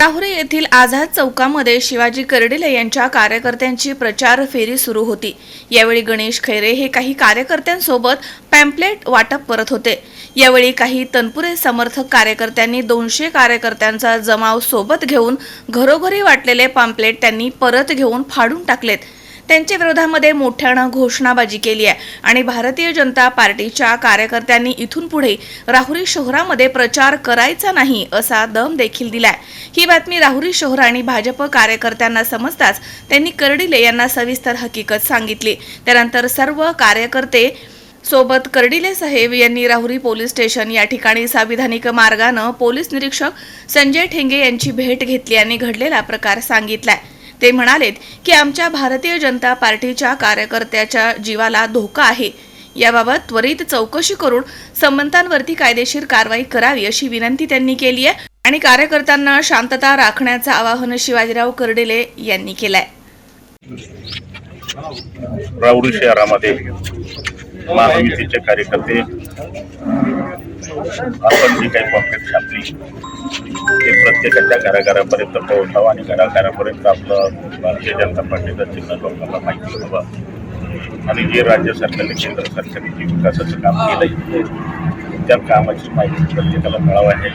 राहुरी येथील आझाद चौकामध्ये शिवाजी कर्डिले यांच्या कार्यकर्त्यांची प्रचार फेरी सुरू होती. यावेळी गणेश खैरे हे काही कार्यकर्त्यांसोबत पॅम्पलेट वाटप करत होते. यावेळी काही तनपुरे समर्थक कार्यकर्त्यांनी दोनशे कार्यकर्त्यांचा जमाव सोबत घेऊन घरोघरी वाटलेले पॅम्पलेट त्यांनी परत घेऊन फाडून टाकलेत. त्यांच्या विरोधामध्ये मोठ्यानं घोषणाबाजी केली आहे. आणि भारतीय जनता पार्टीच्या कार्यकर्त्यांनी इथून पुढे राहुरी शहरामध्ये प्रचार करायचा नाही असा दम देखील दिलाय. ही बातमी राहुरी शहर आणि भाजप कार्यकर्त्यांना समजताच त्यांनी कर्डिले यांना सविस्तर हकीकत सांगितली. त्यानंतर सर्व कार्यकर्ते सोबत कर्डिले साहेब यांनी राहुरी पोलीस स्टेशन या ठिकाणी संविधानिक मार्गानं पोलीस निरीक्षक संजय ठेंगे यांची भेट घेतली आणि घडलेला प्रकार सांगितलाय. ते म्हणालेत की आमच्या भारतीय जनता पार्टीच्या कार्यकर्त्याच्या जीवाला धोका आहे. याबाबत त्वरित चौकशी करून संबंधांवरती कायदेशीर कारवाई करावी अशी विनंती त्यांनी केली आहे आणि कार्यकर्त्यांना शांतता राखण्याचं आवाहन शिवाजीराव कर्डिले यांनी केलंय. राऊरी शहरामध्ये महायुतीचे कार्यकर्ते आपण जी काही पॉकेट छापली ते प्रत्येकाच्या घराघरापर्यंत पोहोचावं आणि घराघरापर्यंत आपलं भारतीय जनता पार्टीचं चिन्ह लोकांना माहिती हवं आणि जे राज्य सरकारने केंद्र सरकारने जे विकासाचं काम केलं त्या कामाची माहिती प्रत्येकाला मिळावं आहे.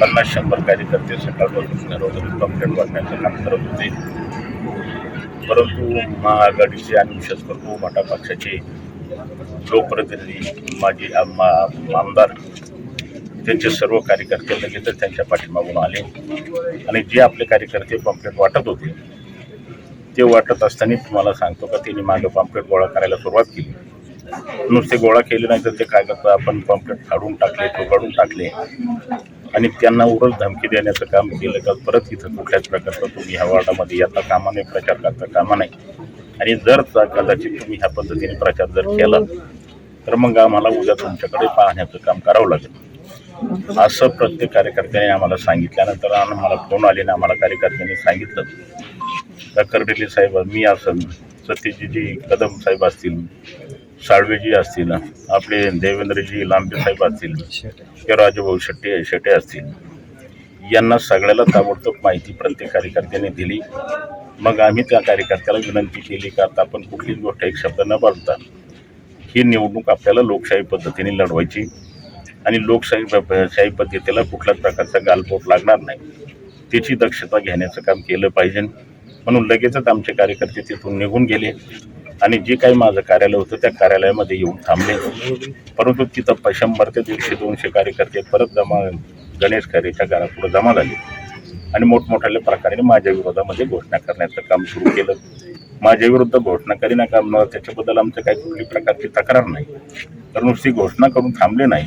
पन्नास शंभर कार्यकर्ते सकाळपासून घरोघरी पॉकेट वाटण्याचं काम करत होते. परंतु महाआघाडीचे आणि विशेष करून मोठ्या पक्षाचे लोकप्रतिनिधी माजी आम- आमदार त्यांचे सर्व कार्यकर्ते लगेचच त्यांच्या पाठीमागून आले. आणि जे आपले कार्यकर्ते पॉम्पलेट वाटत होते ते वाटत असताना तुम्हाला सांगतो का त्यांनी मागं पॉम्पलेट गोळा करायला सुरुवात केली. नुसते गोळा केले नाही तर ते कागद आपण पॉम्पलेट फाडून टाकले काढून टाकले. आणि त्यांना उरच धमकी देण्याचं काम केलं का परत इथं कुठल्याच प्रकारचं तुम्ही ह्या वॉर्डामध्ये येता कामा नाही प्रचार करता कामा नाही आणि जर कदाचित तुम्ही ह्या पद्धतीने प्रचार जर केला तर मग आम्हाला उद्या तुमच्याकडे पाहण्याचं काम करावं लागेल. असं प्रत्येक कार्यकर्त्याने आम्हाला सांगितल्यानंतर आम्हाला फोन आले आणि आम्हाला कार्यकर्त्यांनी सांगितलं. तर कर्डिले साहेब मी असं सत्यजीजी कदम साहेब असतील साळवेजी असतील आपले देवेंद्रजी लांबे साहेब असतील किंवा राजभाऊ शेट्टे शेटे असतील यांना सगळ्याला ताबडतोब माहिती प्रत्येक कार्यकर्त्याने दिली. मग आम्ही त्या कार्यकर्त्याला विनंती केली का आता आपण कुठलीच गोष्ट एक शब्द न बोलता ही निवडणूक आपल्याला लोकशाही पद्धतीने लढवायची. आणि लोकशाही प- शाही पद्धतीला कुठल्याच प्रकारचा गालबोट लागणार नाही. त्याची दक्षता घेण्याचं काम केलं पाहिजे. म्हणून लगेचच आमचे कार्यकर्ते तिथून निघून गेले. आणि जे काही माझं कार्यालय होतं त्या कार्यालयामध्ये येऊन थांबले. परंतु तिथं शंभर ते दीडशे दोनशे कार्यकर्ते परत जमा गणेश खरेच्या घरापुढे जमा झाले. आणि मोठमोठ्या प्रकारे माझ्या विरोधामध्ये घोषणा करण्याचं काम सुरू केलं. माझ्या विरुद्ध घोषणा करीना काम न त्याच्याबद्दल आमचं काही कुठली प्रकारची तक्रार नाही. तर नुसती घोषणा करून थांबले नाही.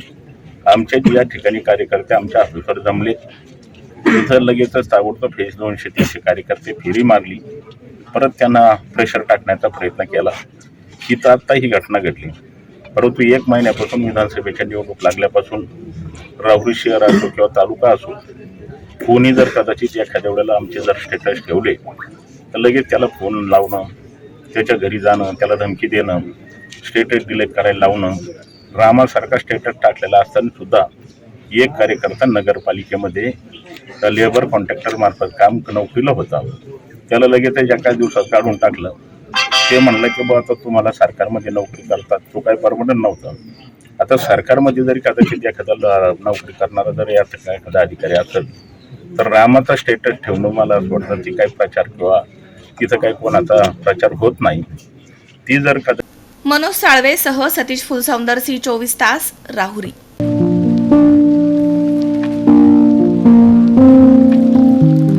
आमच्या या ठिकाणी कार्यकर्ते आमच्या ऑफिसवर जमले. तिथं लगेचच ताबडतोब फेस दोनशे तीनशे कार्यकर्ते फेरी मारली. परत त्यांना प्रेशर टाकण्याचा प्रयत्न केला. तिथं आत्ता ही घटना घडली. परंतु एक महिन्यापासून विधानसभेच्या निवडणूक लागल्यापासून राहुरी शहर असो किंवा तालुका असो कोणी जर कदाचित एखाद्या वेळेला आमचे जर स्टेटस ठेवले तर लगेच त्याला फोन लावणं त्याच्या घरी जाणं त्याला धमकी देणं स्टेटस डिलीट करायला लावणं रामासारखा स्टेटस टाकलेला असताना सुद्धा एक कार्यकर्ता नगरपालिकेमध्ये लेबर कॉन्ट्रॅक्टर मार्फत काम नोकरीला होता. त्याला लगेच एका दिवसात काढून टाकलं. ते म्हणलं की बा आता तुम्हाला सरकारमध्ये नोकरी करतात. तो काही परमनंट नव्हता. आता सरकारमध्ये जरी कदाचित एखादा नोकरी करणारा जरी एखादा अधिकारी असेल तर रामाचा स्टेटस ठेवणं मला असं वाटतं ती काही प्रचार किंवा तिथं काही कोणाचा प्रचार होत नाही. ती जर का मनोज साळवे सह सतीश फुलसौंदर सी चोवीस तास राहुरी.